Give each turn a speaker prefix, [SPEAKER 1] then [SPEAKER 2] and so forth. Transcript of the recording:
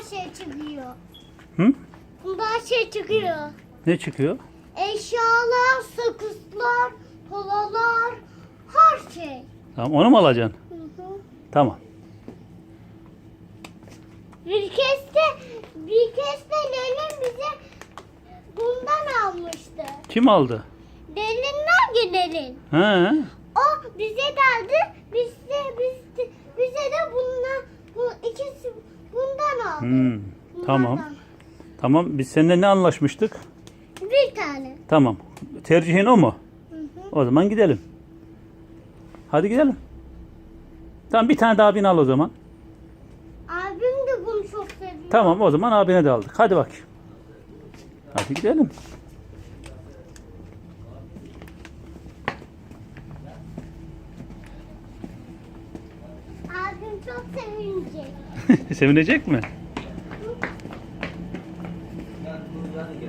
[SPEAKER 1] şey çıkıyor.
[SPEAKER 2] Hı?
[SPEAKER 1] Bundan şey çıkıyor.
[SPEAKER 2] Ne çıkıyor?
[SPEAKER 1] Eşyalar, sakızlar, kolalar, her şey.
[SPEAKER 2] Tamam onu mu alacaksın?
[SPEAKER 1] Hı hı.
[SPEAKER 2] Tamam.
[SPEAKER 1] Bir kez de bir kez de Leyla bize bundan almıştı.
[SPEAKER 2] Kim aldı?
[SPEAKER 1] Delinler gidelim.
[SPEAKER 2] He.
[SPEAKER 1] O bize de, biz de, bize de bundan bu ikisi
[SPEAKER 2] Hmm. Tamam. Tamam biz seninle ne anlaşmıştık?
[SPEAKER 1] Bir tane.
[SPEAKER 2] Tamam. Tercihin o mu?
[SPEAKER 1] Hı hı.
[SPEAKER 2] O zaman gidelim. Hadi gidelim. Tamam bir tane daha abin al o zaman.
[SPEAKER 1] Abim de bunu çok seviyor.
[SPEAKER 2] Tamam o zaman abine de aldık. Hadi bak. Hadi gidelim.
[SPEAKER 1] Abim çok sevinecek.
[SPEAKER 2] Sevinecek mi?